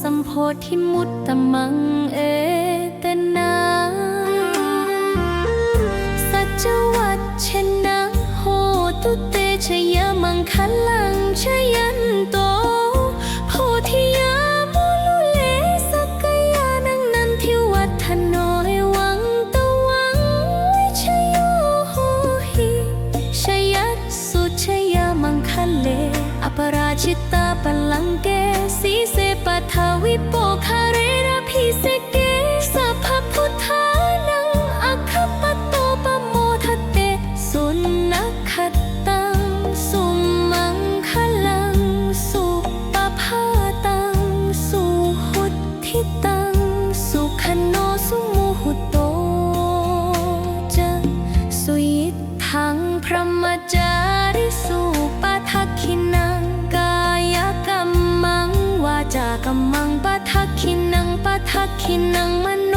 สัมโพธิมุตตมังเอเตนะสัจวัตเชนะโหตุเตชยมังคลังชยันโตโพธิยามุลุเลสักยานังนันทิวัฒโนเอวังตวังวิชโยโหหิชยัตสุชยมังคเล ปราชิตาปลังเกสีเสปัทาวิโปคาเรระพิเศเกสัพพพุทธานังอัคคปโตปโมทเต สุนัขขตัง สุมังคลัง สุปภาตัง สุหุทิตัง สุขโนสุมุหุโตจะสุยิทังพระมจาริสุปทักขินา ปะทักขินังปะทักขินังมัน